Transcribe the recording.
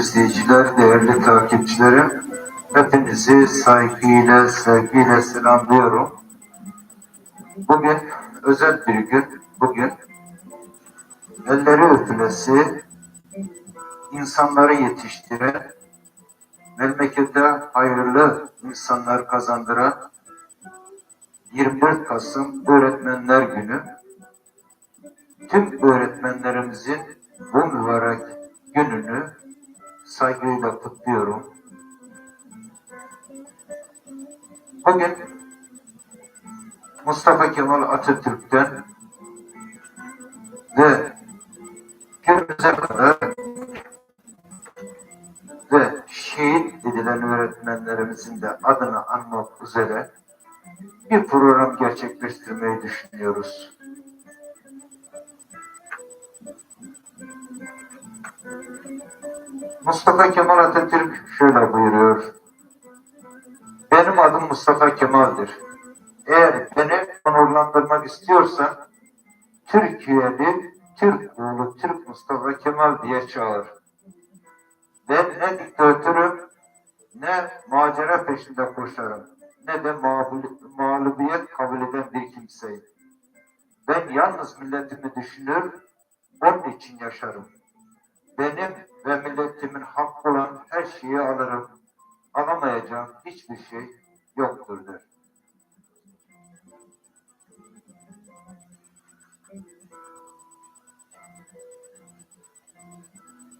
izleyiciler, değerli takipçilerim, hepinizi saygıyla, sevgiyle selamlıyorum. Bugün özel bir gün, bugün elleri öpülesi, insanları yetiştiren, memlekete hayırlı insanlar kazandıran 24 Kasım Öğretmenler Günü. Tüm öğretmenlerimizin bu mübarek gününü saygıyla kutluyorum. Bugün Mustafa Kemal Atatürk'ten ve günümüze kadar ve şehit edilen öğretmenlerimizin de adını anmak üzere bir program gerçekleştirmeyi düşünüyoruz. Mustafa Kemal Atatürk şöyle buyuruyor. Benim adım Mustafa Kemal'dir. Eğer beni onurlandırmak istiyorsan Türkiye'li Türk oğlu Türk Mustafa Kemal diye çağır. Ben ne diktatörüm ne macera peşinde koşarım ne de mağlub- mağlubiyet kabul eden bir kimseyim. Ben yalnız milletimi düşünür, onun için yaşarım benim ve milletimin hakkı olan her şeyi alırım. Alamayacağım hiçbir şey yoktur der.